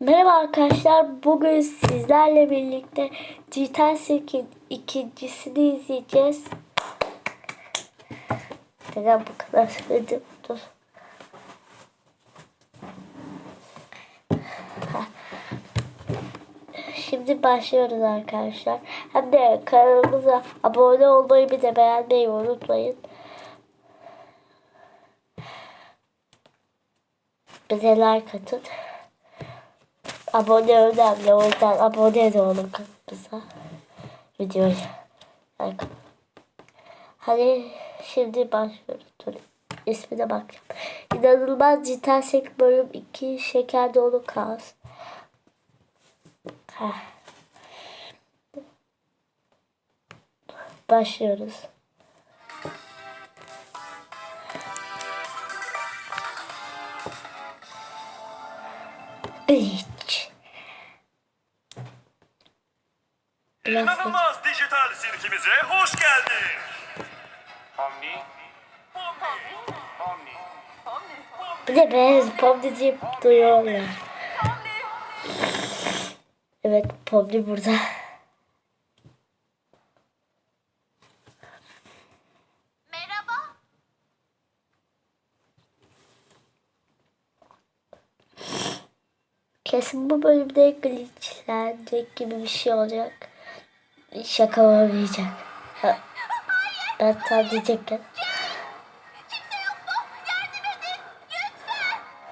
Merhaba arkadaşlar. Bugün sizlerle birlikte Dijital Silk'in ikincisini izleyeceğiz. Neden bu kadar söyledim? Dur. Şimdi başlıyoruz arkadaşlar. Hem de kanalımıza abone olmayı bir de beğenmeyi unutmayın. Bize like atın. Abone önemli. O yüzden abone de olun kanalımıza. Videoya. Like. Hadi şimdi başlıyoruz. Dur. İsmine bakacağım. İnanılmaz Dijital Sek bölüm 2 Şeker Dolu Kaos. Başlıyoruz. Bleach. Biraz da- İnanılmaz dijital sirkimize hoş geldin. Omni, Omni, Bir de beyaz Pomni deyip duyuyorlar. Evet Pomni burada. Merhaba. Kesin bu bölümde glitchlenecek gibi bir şey olacak. Şaka olmayacak. Ha, Ben tam diyecekken.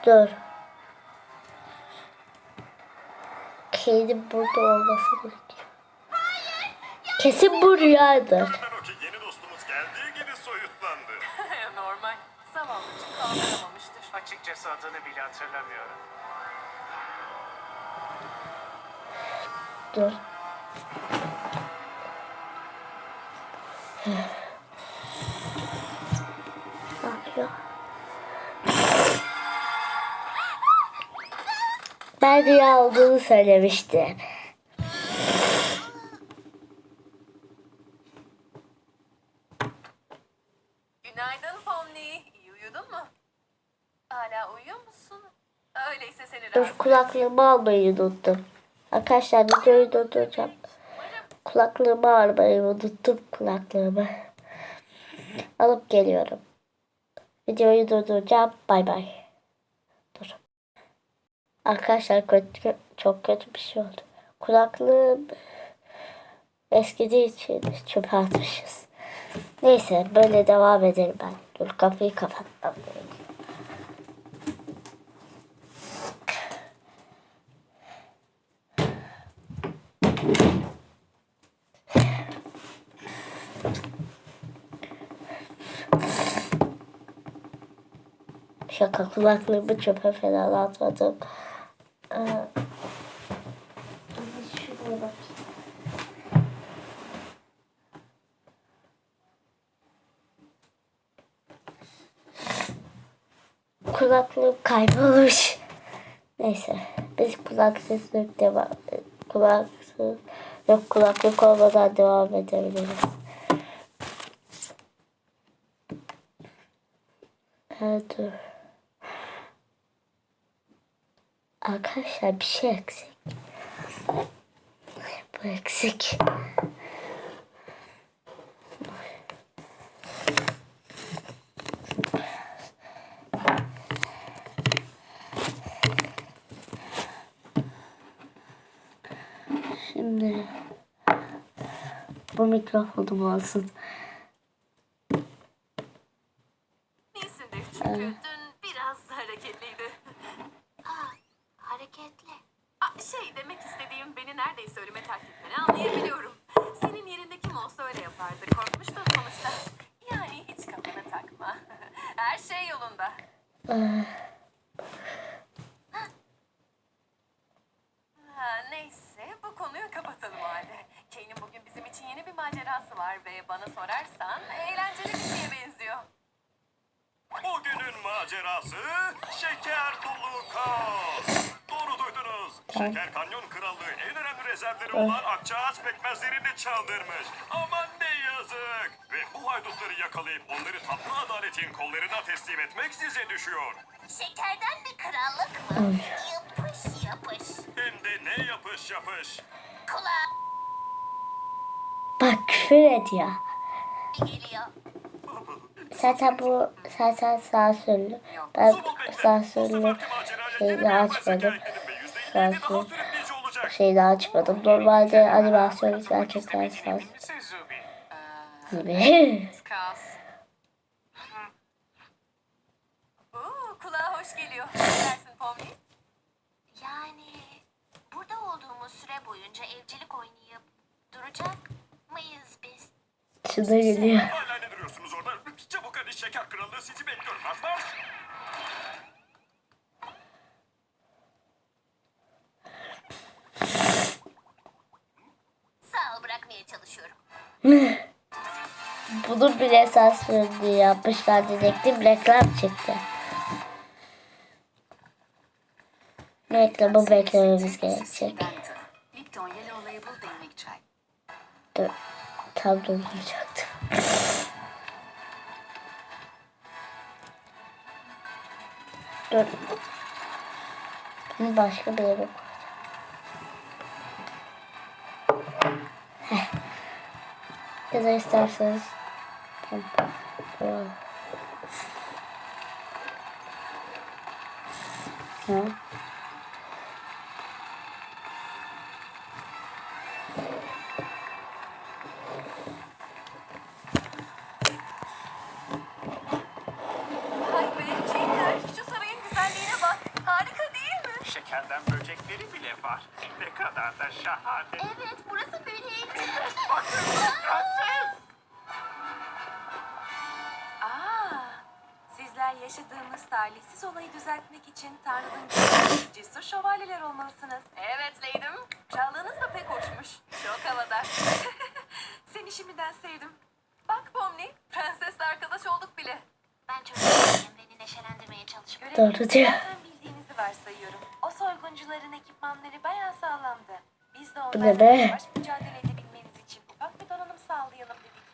Dur. Kane'in burada olması gerekiyor. Kesin bu rüyadır. Görünen o ki yeni dostumuz geldiği gibi soyutlandı. Normal. Zavallıcık kaldıramamıştır. açıkçası adını bile hatırlamıyorum. Dur. Ne yapıyor? Ben rüya olduğunu söylemiştim. Günaydın Pomni. İyi uyudun mu? Hala uyuyor musun? Öyleyse seni Dur rahatsız kulaklığımı almayı unuttum. Arkadaşlar videoyu durduracağım. Kulaklığımı almayı unuttum kulaklığımı. Alıp geliyorum. Videoyu durduracağım. Bay bay. Dur. Arkadaşlar kötü, çok kötü bir şey oldu. Kulaklığım eskidiği için çöpe atmışız. Neyse böyle devam ederim ben. Dur kapıyı kapatmam gerekiyor. Şaka kulaklığımı çöpe falan atmadım. Ee, şuraya bak. Kulaklığım kaybolmuş. Neyse biz kulaksızlık devam kulaksız yok kulaklık olmadan devam edebiliriz. Evet dur. Arkadaşlar bir şey eksik. Bu eksik. Şimdi bu mikrofonum olsun. İyisindir çünkü dün biraz hareketliydi. Ah, hareketli. Aa, şey demek istediğim beni neredeyse ölüme terk etmeni anlayabiliyorum. Senin yerinde kim olsa öyle yapardı. Korkmuştun sonuçta. Yani hiç kafana takma. Her şey yolunda. Ha, neyse bu konuyu kapatalım o halde. Kane'in bugün bizim için yeni bir macerası var ve bana sorarsan eğlenceli bir şeye benziyor. Bugünün macerası şeker dolu kaos. Doğru duydunuz. Şeker Kanyon Krallığı en önemli rezervleri olan Akçaağaç pekmezlerini çaldırmış. Aman ne yazık. Ve bu haydutları yakalayıp onları tatlı adaletin kollarına teslim etmek size düşüyor. Şekerden bir krallık mı? Yapış yapış. Yapış yapış. Kulağa küfür ediyor. Zaten bu zaten sansürlü. Ben sansürlü şeyini açmadım. Sansür şeyini açmadım. Normalde animasyon gerçekten sansür gibi. Kulağa hoş geliyor. Ne dersin Pomni? Yani burada olduğumuz süre boyunca evcilik oynayıp duracak mıyız biz? Şuna geliyor. Hala ne duruyorsunuz orada? Çabuk hadi şeker kralı sizi bekliyorum. Marş marş. Sağ ol bırakmaya çalışıyorum. Bunu bile sansürlü yapmışlar diyecektim. Reklam çıktı. Reklamı beklememiz gerekecek. Lipton Yellow Label demlik çay. Dur. Tam durduracaktım. Dur. Bunu başka bir yere koyacağım. Heh. Ya da isterseniz Tamam. Doğru diyor. bildiğinizi varsayıyorum. O soyguncuların ekipmanları bayağı sağlamdı. Biz de Bu ne onlarla be? yavaş mücadele edebilmeniz için ufak bir donanım sağlayalım dedik.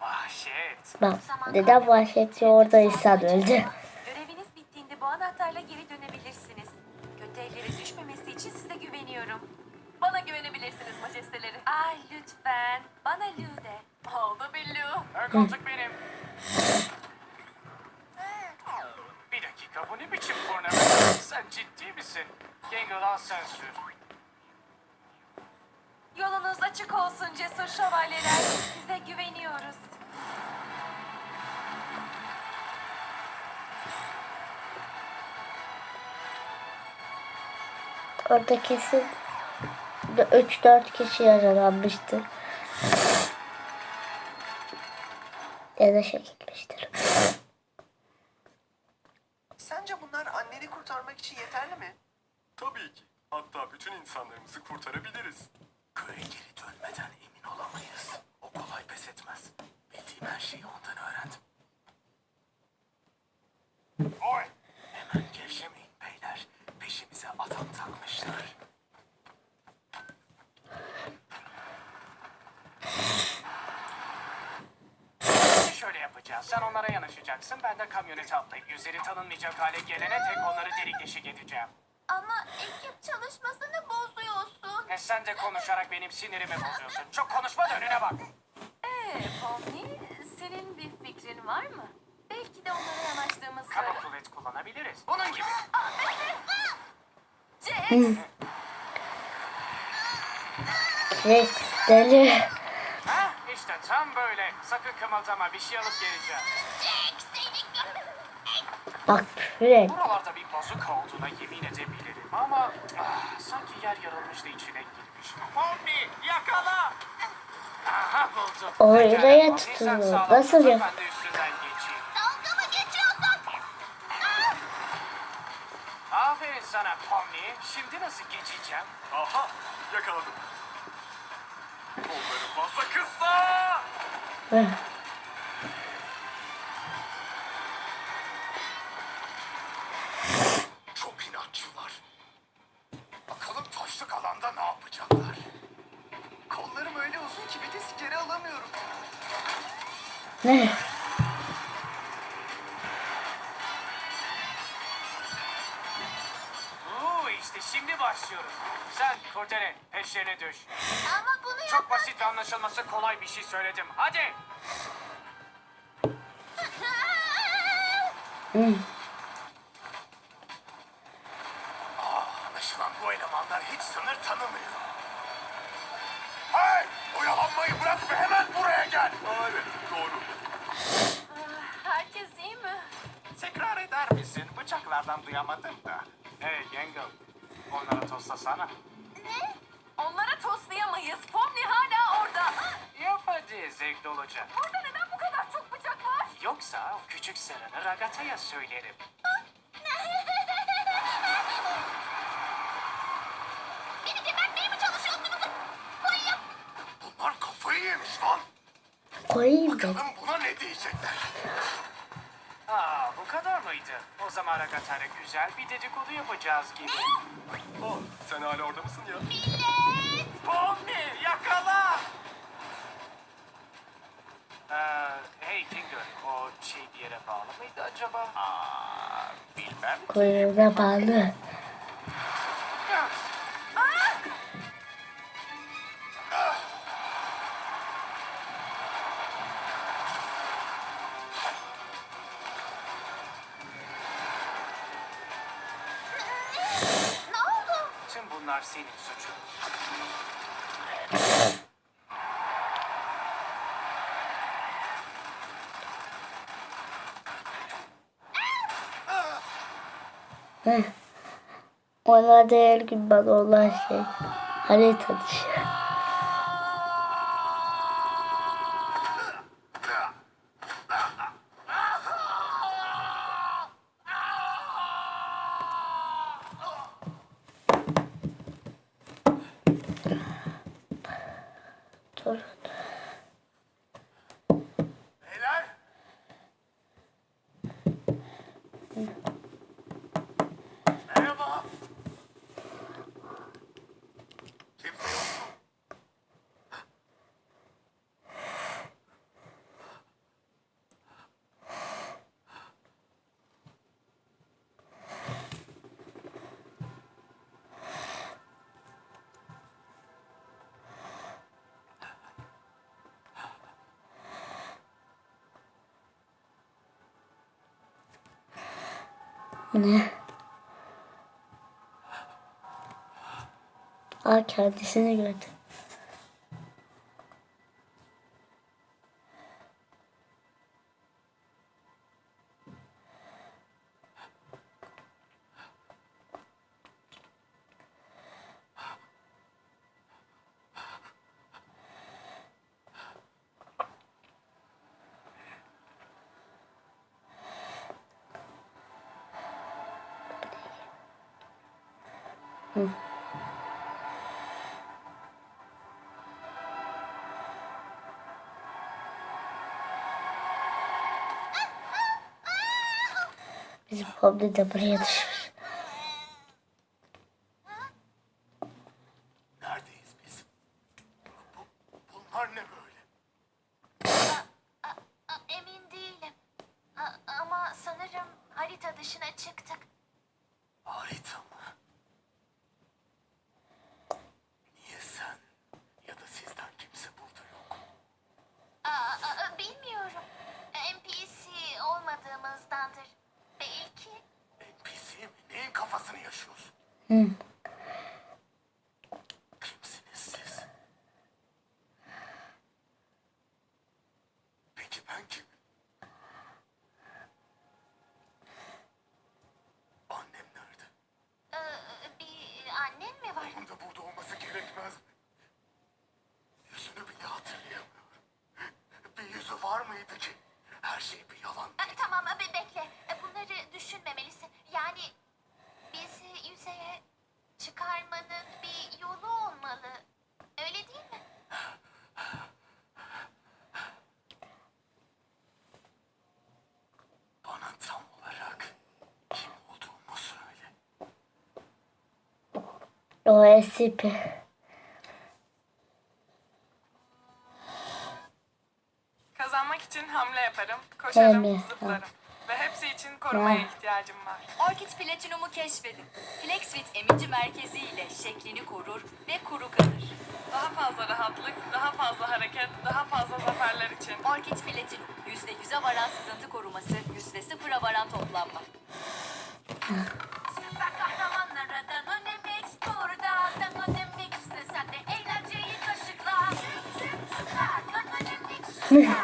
Vahşet. Bak neden vahşetçi orada insan öldü. Göreviniz bittiğinde bu anahtarla geri dönebilirsiniz. Kötü ellere düşmemesi için size güveniyorum. Bana güvenebilirsiniz majesteleri. Ay lütfen. Bana Lü de. Oldu bir Lü. Ön koltuk benim. Sen ciddi misin? Gengo'dan sen sür. Yolunuz açık olsun cesur şövalyeler. Size güveniyoruz. Orada kesin 3-4 kişi yaralanmıştır. Ya da çekilmiştir. Kurtarmak için yeterli mi? Tabii ki. Hatta bütün insanlarımızı kurtarabiliriz. Köye geri dönmeden emin olamayız. O kolay pes etmez. Bildiğim her şeyi ondan öğrendim. Oy! Hemen gevşemeyin beyler. Peşimize adam takmışlar. Şimdi şöyle yapacağız. Sen onlara yanaşacaksın. Ben de kamyonete atlayıp yüzleri tanınmayacak hale gelene tek onları delik deşik edeceğim. Ama ekip çalışmasını bozuyorsun. E sen de konuşarak benim sinirimi bozuyorsun. Çok konuşma da önüne bak. Ee, Pomni, senin bir fikrin var mı? Belki de onlara yanaştığımız Kaba kuvvet kullanabiliriz. Bunun gibi. Jax! Rex deli. Ha işte tam böyle. Sakın kımıldama bir şey alıp geleceğim. Bak et. Buralarda bir bazuka olduğuna yemin edebilirim ama ah, sanki yer yarılmış da içine girmiş. Pomni yakala! Aha buldum. Oraya sağlam Nasıl yap- Ben de üstünden geçeyim. Dalga mı geçiyorsun? Aferin sana Pomni. Şimdi nasıl geçeceğim? Aha yakaladım. Kolları fazla kısa. Ne? İşte şimdi başlıyoruz. Sen Kurdele peşlerine düş. Ama bunu Çok basit ve anlaşılması kolay bir şey söyledim. Hadi. Anlaşılan Koyayım. Bakalım buna ne diyecekler. Aa bu kadar mıydı? O zaman Ragata'yla güzel bir dedikodu yapacağız gibi. Aa, sen hala orada mısın ya? Pomni yakala! Ee, hey Tinker, o şey bir yere bağlı mıydı acaba? Aa, bilmem. Kuyruğuna bağlı. Senin suçun. Onlar her gün bana olan şey. Harita dışı. Dur. Beyler. Merhaba. Kimse yok mu? Bu ne? Aa kendisini gördü. Pomni de buraya düşmüş. Neredeyiz biz? Bu, bunlar ne böyle? A- Emin değilim. A- ama sanırım harita dışına çıktık. Harita mı? Niye sen ya da sizden kimse burada yok? Aa, aa, bilmiyorum. NPC olmadığımızdandır. Belki. NPC mi? Neyin kafasını yaşıyorsun? Hı. Kimsiniz siz? Peki ben kimim? Annem nerede? Ee, bir annen mi var? Onun da burada olması gerekmez mi? Yüzünü bile hatırlayamıyorum. Bir yüzü var mıydı ki? Her şey bir yalan. Ee, tamam bir bekle. Ee, Bunları düşünmemelisin. Yani bizi yüzeye çıkarmanın bir yolu olmalı. Öyle değil mi? Bana tam olarak kim olduğumu söyle. O SCP. Kazanmak için hamle yaparım, koşarım, Hamle, zıplarım. Ve hepsi için korumaya ihtiyacım var. Orchid Platinum'u keşfedin. Flexfit emici merkezi ile şeklini korur ve kuru kalır. Daha fazla rahatlık, daha fazla hareket, daha fazla zaferler için. Orchid Platinum %100'e varan sızıntı koruması, %0'a varan toplanma. Yeah.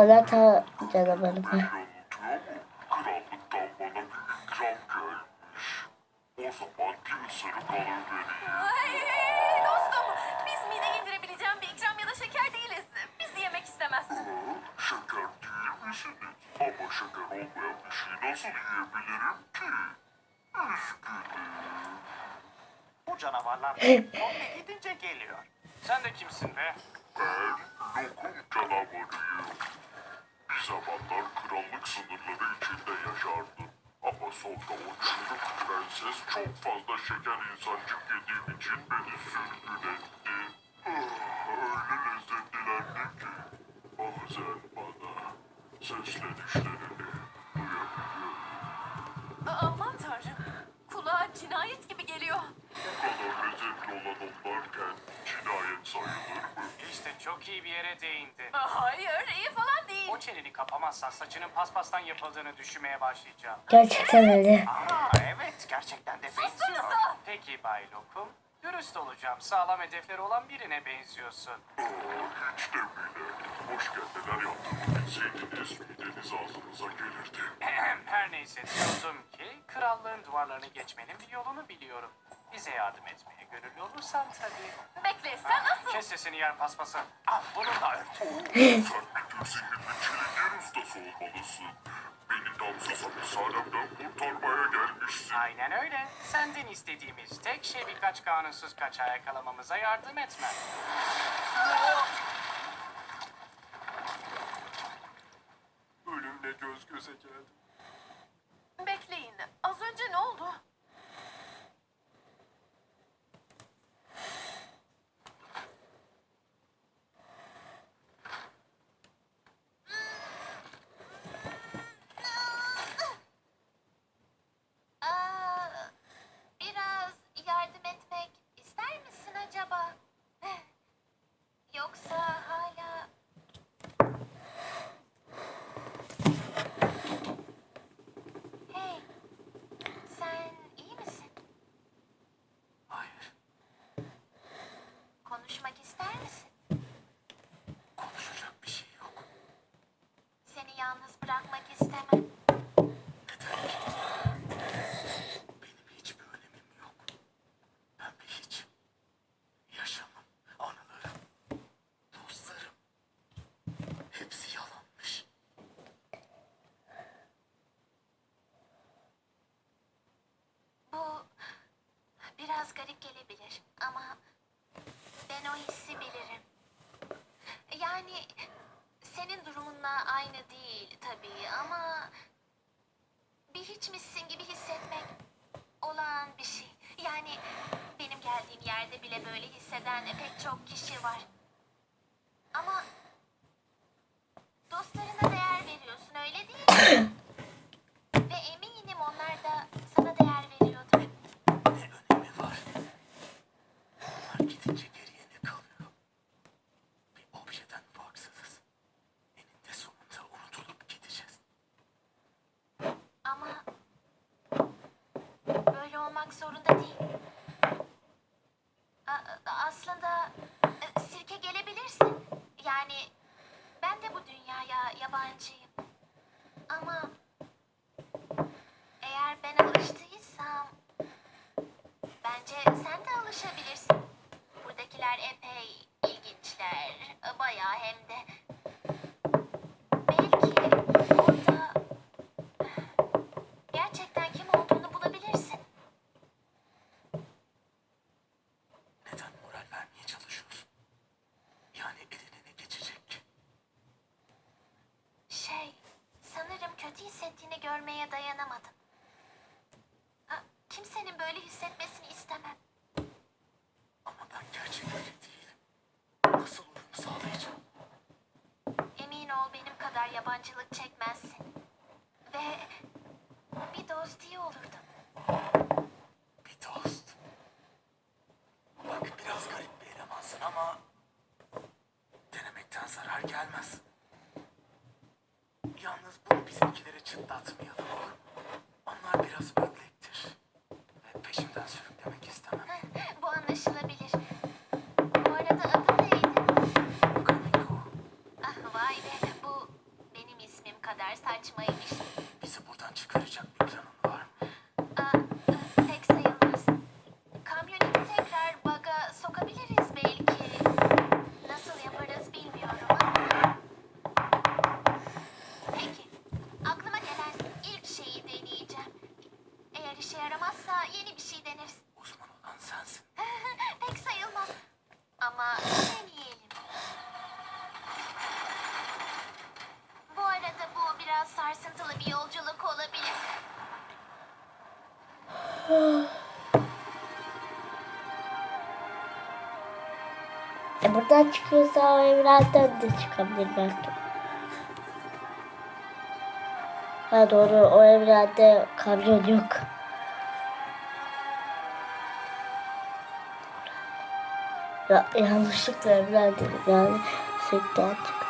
Çikolata ikram gelmiş. O zaman. Ay, dostum, biz mideye indirebileceğim bir ikram ya da şeker değiliz. Biz yemek istemez. Şeker değil misiniz? Ama şeker olmayan bir şey nasıl yiyebilirim ki? Üzgünüm. Bu canavarlar Pomni gidince geliyor. Sen de kimsin be? Ben lokum canavarıyım. Bir zamanlar krallık sınırları içinde yaşardım. Ama sonra o çürük prenses çok fazla şeker insancık yediğim için beni sürgün etti. Ah, Öyle lezzetlilerdi ki bazen bana seslenişlerini duyabiliyorum. Aman tanrım, kulağa cinayet gibi geliyor. Bu kadar lezzetli olan onlarken cinayet sayılır? İşte çok iyi bir yere değindi. Hayır, iyi falan değil. O çeneni kapamazsan saçının paspastan yapıldığını düşünmeye başlayacağım. Gerçekten öyle. Aa evet gerçekten de benziyor. Sussanıza! Peki Bay Lokum. Dürüst olacağım. Sağlam hedefleri olan birine benziyorsun. Hiç de bile. Hoş neler yaptığımı bilseydiniz mideniz ağzınıza gelirdi. Her neyse diyordum ki krallığın duvarlarını geçmenin bir yolunu biliyorum. Bize yardım etmeye gönüllü olursan tabii. Bekle, sen nasıl? Kes sesini yer paspası. Al bununla ört. Sen tür sihirli çilingir ustası olmalısın. Beni damsız hapishanemden kurtarmaya gelmişsin. Aynen öyle. Senden istediğimiz tek şey birkaç kanunsuz kaçağı yakalamamıza yardım etmen. Ölümle göz göze geldim. Bekleyin, az önce ne oldu? Aa, biraz yardım etmek ister misin acaba? Yoksa hala... Hey, sen iyi misin? Hayır. Konuşmak ister misin? Konuşacak bir şey yok. Seni yalnız bırakmak istemem. Benim hiçbir önemim yok. Ben bir hiç. Yaşamım, anılarım, dostlarım. Hepsi yalanmış. Bu biraz garip gelebilir ama ben o hissi bilirim. Yani senin durumunla aynı değil tabii ama bir hiçmişsin gibi hissetmek olağan bir şey. Yani benim geldiğim yerde bile böyle hisseden pek çok kişi var. Ama dostlarına değer veriyorsun öyle değil mi? Buradan çıkıyorsa o evrenden de çıkabilir belki. Ha doğru o evrende kamyon yok. Ya yanlışlıkla evren dedim yani sürekli çık.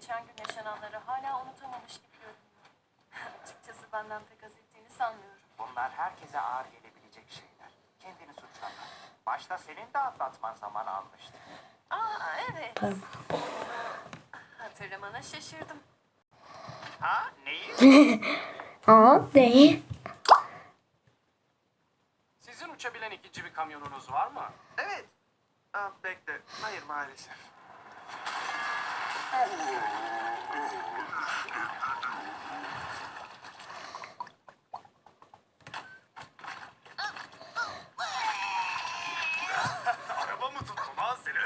Geçen gün yaşananları hala unutamamış gibi görünüyor. Açıkçası benden pek haz ettiğini sanmıyorum. Bunlar herkese ağır gelebilecek şeyler. Kendini suçlama. Başta senin de atlatman zaman almıştı. Aa evet. Hatırlamana şaşırdım. Ha neyi? Aa değil. Sizin uçabilen ikinci bir kamyonunuz var mı? Evet. Aa, bekle. Hayır maalesef. Araba mı tuttu lan seni?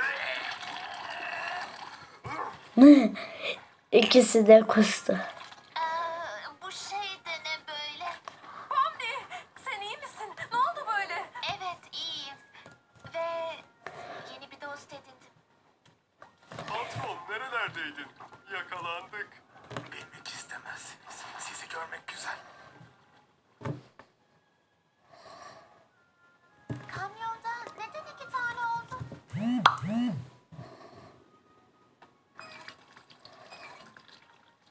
İkisi de kustu. Nerelerdeydin? Yakalandık. Bilmek istemezsiniz. Sizi görmek güzel. Kamyonda neden iki tane oldu?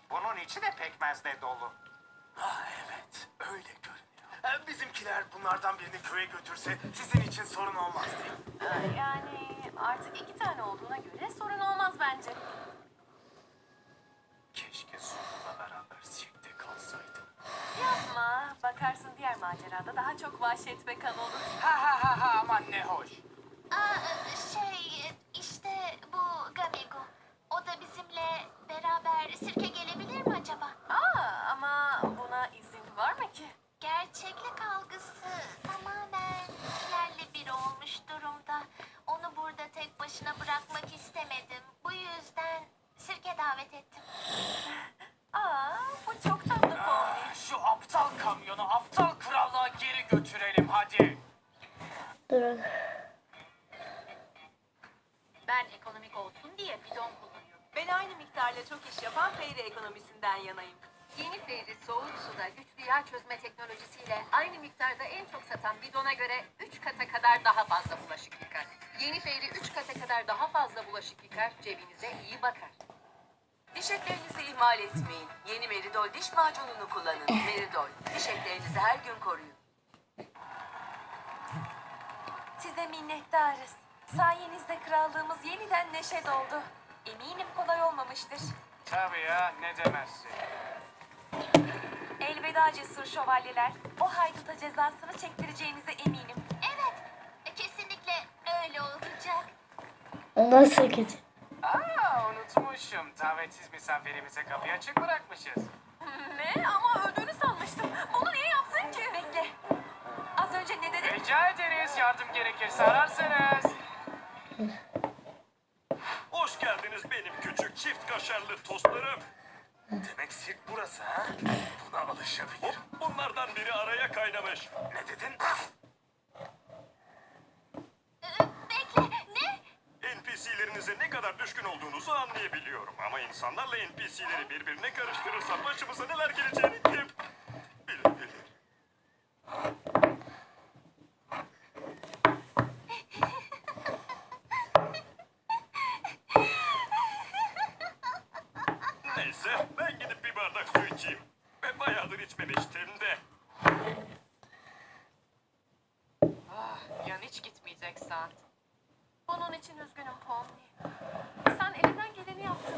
Bunun içi de pekmezle dolu. Ah evet, öyle görünüyor. Ee, Bizimkiler bunlardan birini köye götürse sizin için sorun olmaz değil mi? Yani artık iki tane olduğuna göre sorun olmaz bence. Macerada daha çok vahşet ve kan olur. Ha ha ha ha aman ne hoş. Aa, şey işte bu Gamigo. O da bizimle beraber sirke gelebilir mi acaba? Aa, ama buna izin var mı ki? Gerçeklik algısı tamamen yerle bir olmuş durumda. Onu burada tek başına bırakmak istemedim. Bu yüzden sirke davet ettim. Aa, bu çok tatlı. Ah, Şu aptal kamyonu aptal götürelim hadi. Durun. Ben ekonomik olsun diye bidon kullanıyorum. Ben aynı miktarla çok iş yapan Feyre ekonomisinden yanayım. Yeni Fairy soğuk suda güçlü yağ çözme teknolojisiyle aynı miktarda en çok satan bidona göre 3 kata kadar daha fazla bulaşık yıkar. Yeni Fairy 3 kata kadar daha fazla bulaşık yıkar, cebinize iyi bakar. Diş etlerinizi ihmal etmeyin. Yeni Meridol diş macununu kullanın. Meridol, diş etlerinizi her gün koruyun. Size minnettarız. Sayenizde krallığımız yeniden neşe doldu. Eminim kolay olmamıştır. Tabii ya ne demezsin. Elveda cesur şövalyeler. O hayduta cezasını çektireceğinize eminim. Evet, kesinlikle öyle olacak. Nasıl gece? Aa unutmuşum. Davetsiz misafirimize kapıyı açık bırakmışız. Ne? Ama öldüğünü sanmıştım. Rica ederiz yardım gerekirse ararsanız. Hoş geldiniz benim küçük çift kaşarlı tostlarım. Demek sirk burası ha? Buna alışabilirim. Bunlardan biri araya kaynamış. Ne dedin? Bekle, ne? NPC'lerinize ne kadar düşkün olduğunuzu anlayabiliyorum. Ama insanlarla NPC'leri birbirine karıştırırsan başımıza neler geleceğini kim bilebilir. Neyse ben gidip bir bardak su içeyim. Ve bayağıdır içmemiştim de. Ya hiç gitmeyeceksen. Bunun için üzgünüm Pomni. Sen elinden geleni yaptın.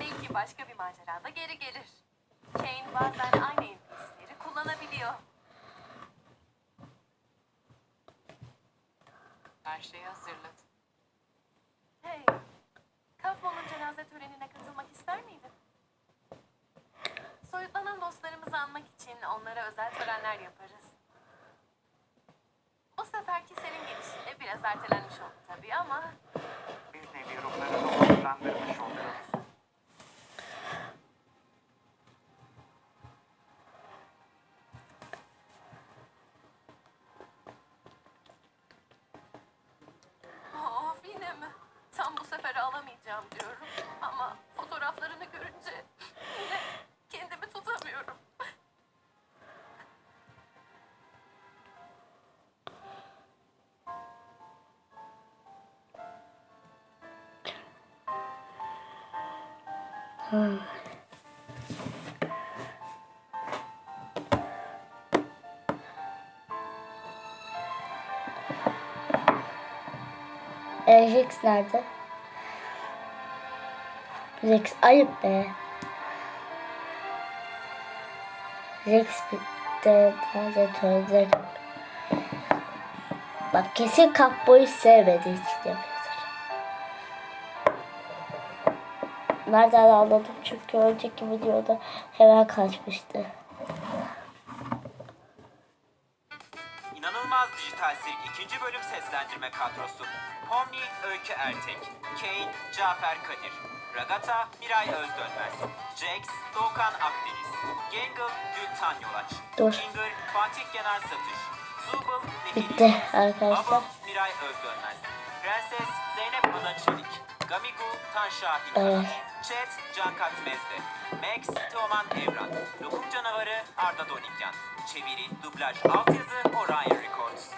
Belki başka bir macerada geri gelir. Kane bazen aynı NPC'leri kullanabiliyor. Her şeyi hazırladım. Hey, Kafmon'un cenaze törenine katılmak ister miydin? Soyutlanan dostlarımızı anmak için onlara özel törenler yaparız. Bu seferki senin gelişinle biraz ertelenmiş oldu tabii ama Bir nevi ruhlarını onurlandırmış oluyoruz. of yine mi? Tam bu sefer alamayacağım diyorum ama fotoğraflarını görünce E, Rex nerede? Rex ayıp be. Rex de nerede törde Bak kesin kapboyu sevmediği için Nereden anladım çünkü önceki videoda hemen kaçmıştı. İnanılmaz Dijital Sirk 2. bölüm seslendirme kadrosu. Pomni Öykü Ertek, Kane Cafer Kadir, Ragata Miray Özdönmez, Jax Doğukan Akdeniz, Gangle Gültan Yolaç, Dur. Kinger Fatih Gener Satış, Zubul Bitti Nehir arkadaşlar. Bubble Miray Özdönmez, Prenses Zeynep Ada Çelik, Gamigu Tan Şahin Evet. Chat Cankat Mezde, Max Teoman Evran, Lokum Canavarı Arda Donikyan, Çeviri, dublaj, altyazı Orion Records.